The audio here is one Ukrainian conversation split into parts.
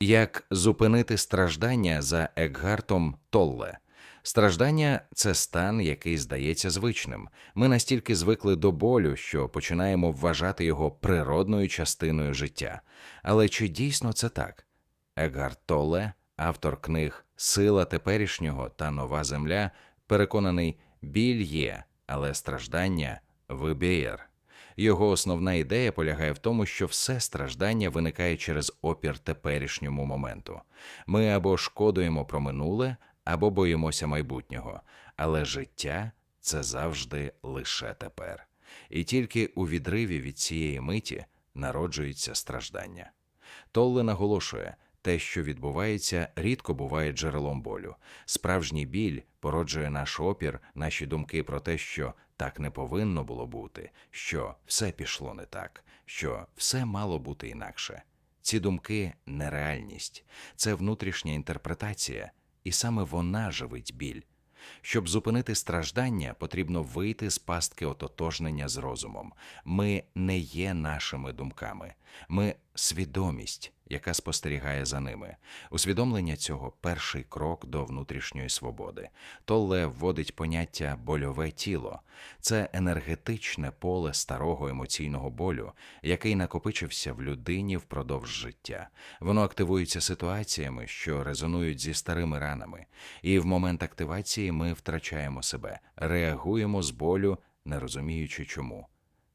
Як зупинити страждання за Екгартом Толле? Страждання це стан, який здається звичним. Ми настільки звикли до болю, що починаємо вважати його природною частиною життя. Але чи дійсно це так? Екгарт Толле, автор книг Сила теперішнього та Нова Земля, переконаний, біль є, але страждання вибір. Його основна ідея полягає в тому, що все страждання виникає через опір теперішньому моменту. Ми або шкодуємо про минуле, або боїмося майбутнього, але життя це завжди лише тепер. І тільки у відриві від цієї миті народжується страждання. Толле наголошує, те, що відбувається, рідко буває джерелом болю. Справжній біль породжує наш опір, наші думки про те, що так не повинно було бути, що все пішло не так, що все мало бути інакше. Ці думки нереальність, це внутрішня інтерпретація, і саме вона живить біль. Щоб зупинити страждання, потрібно вийти з пастки ототожнення з розумом. Ми не є нашими думками, ми свідомість, яка спостерігає за ними. Усвідомлення цього перший крок до внутрішньої свободи. Толле вводить поняття больове тіло. Це енергетичне поле старого емоційного болю, який накопичився в людині впродовж життя. Воно активується ситуаціями, що резонують зі старими ранами, і в момент активації ми втрачаємо себе, реагуємо з болю, не розуміючи чому.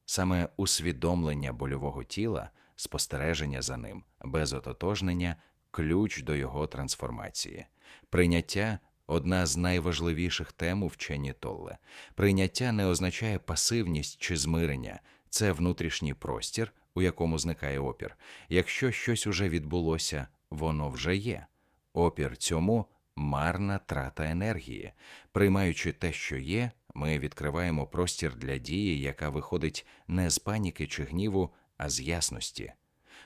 Саме усвідомлення больового тіла, спостереження за ним, без ототожнення ключ до його трансформації. Прийняття одна з найважливіших тем у вченні Толле. Прийняття не означає пасивність чи змирення, це внутрішній простір, у якому зникає опір. Якщо щось уже відбулося, воно вже є. Опір цьому марна трата енергії. Приймаючи те, що є, ми відкриваємо простір для дії, яка виходить не з паніки чи гніву, а з ясності.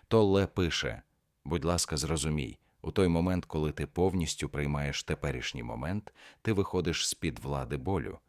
Толле пише: будь ласка, зрозумій, у той момент, коли ти повністю приймаєш теперішній момент, ти виходиш з-під влади болю.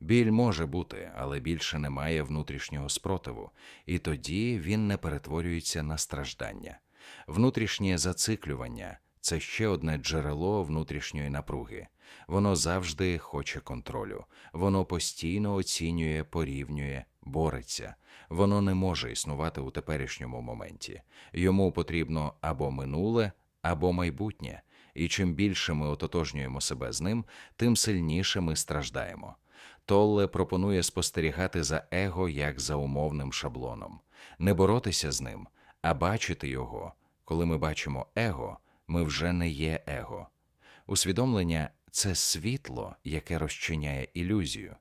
Біль може бути, але більше немає внутрішнього спротиву, і тоді він не перетворюється на страждання. Внутрішнє зациклювання це ще одне джерело внутрішньої напруги. Воно завжди хоче контролю, воно постійно оцінює, порівнює, бореться. Воно не може існувати у теперішньому моменті. Йому потрібно або минуле, або майбутнє. І чим більше ми ототожнюємо себе з ним, тим сильніше ми страждаємо. Толле пропонує спостерігати за его як за умовним шаблоном, не боротися з ним, а бачити його. Коли ми бачимо его, ми вже не є его. Усвідомлення це світло, яке розчиняє ілюзію.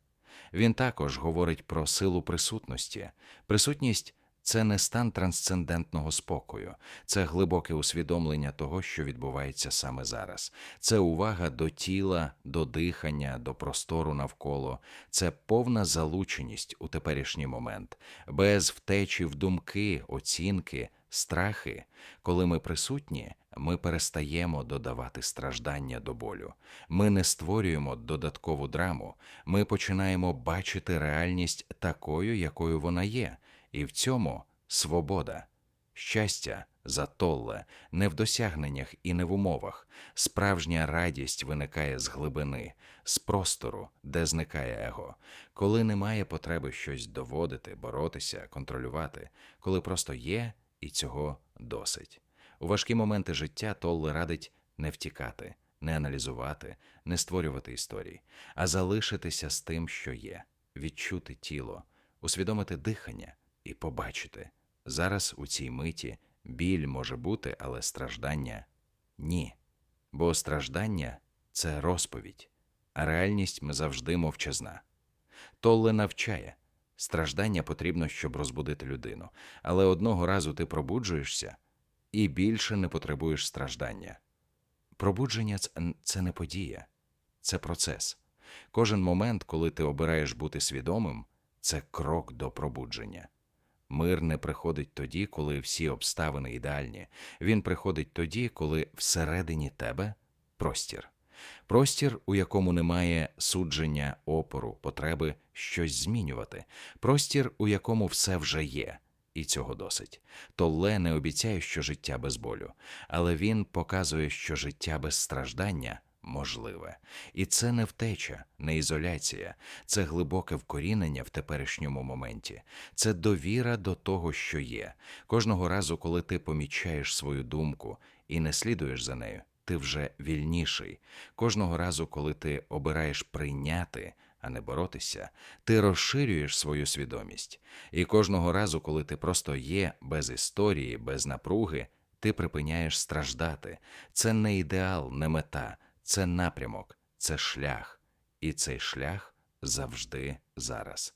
Він також говорить про силу присутності. Присутність це не стан трансцендентного спокою, це глибоке усвідомлення того, що відбувається саме зараз. Це увага до тіла, до дихання, до простору навколо, це повна залученість у теперішній момент, без втечі в думки, оцінки, страхи. Коли ми присутні, ми перестаємо додавати страждання до болю. Ми не створюємо додаткову драму. Ми починаємо бачити реальність такою, якою вона є, і в цьому свобода. Щастя затолле не в досягненнях і не в умовах. Справжня радість виникає з глибини, з простору, де зникає его, коли немає потреби щось доводити, боротися, контролювати, коли просто є і цього досить. У важкі моменти життя Толле радить не втікати, не аналізувати, не створювати історій, а залишитися з тим, що є, відчути тіло, усвідомити дихання і побачити. Зараз у цій миті біль може бути, але страждання ні. Бо страждання це розповідь, а реальність ми завжди мовчазна. Толле навчає страждання потрібно, щоб розбудити людину, але одного разу ти пробуджуєшся і більше не потребуєш страждання. Пробудження це- не подія, це процес. Кожен момент, коли ти обираєш бути свідомим, це крок до пробудження. Мир не приходить тоді, коли всі обставини ідеальні. Він приходить тоді, коли всередині тебе простір. Простір, у якому немає судження, опору, потреби щось змінювати. Простір, у якому все вже є. і цього досить. Толле не обіцяє, що життя без болю, але він показує, що життя без страждання можливе. І це не втеча, не ізоляція, це глибоке вкорінення в теперішньому моменті, це довіра до того, що є. Кожного разу, коли ти помічаєш свою думку і не слідуєш за нею, ти вже вільніший. Кожного разу, коли ти обираєш прийняти, а не боротися, ти розширюєш свою свідомість. І кожного разу, коли ти просто є без історії, без напруги, ти припиняєш страждати. Це не ідеал, не мета, це напрямок, це шлях. І цей шлях завжди зараз.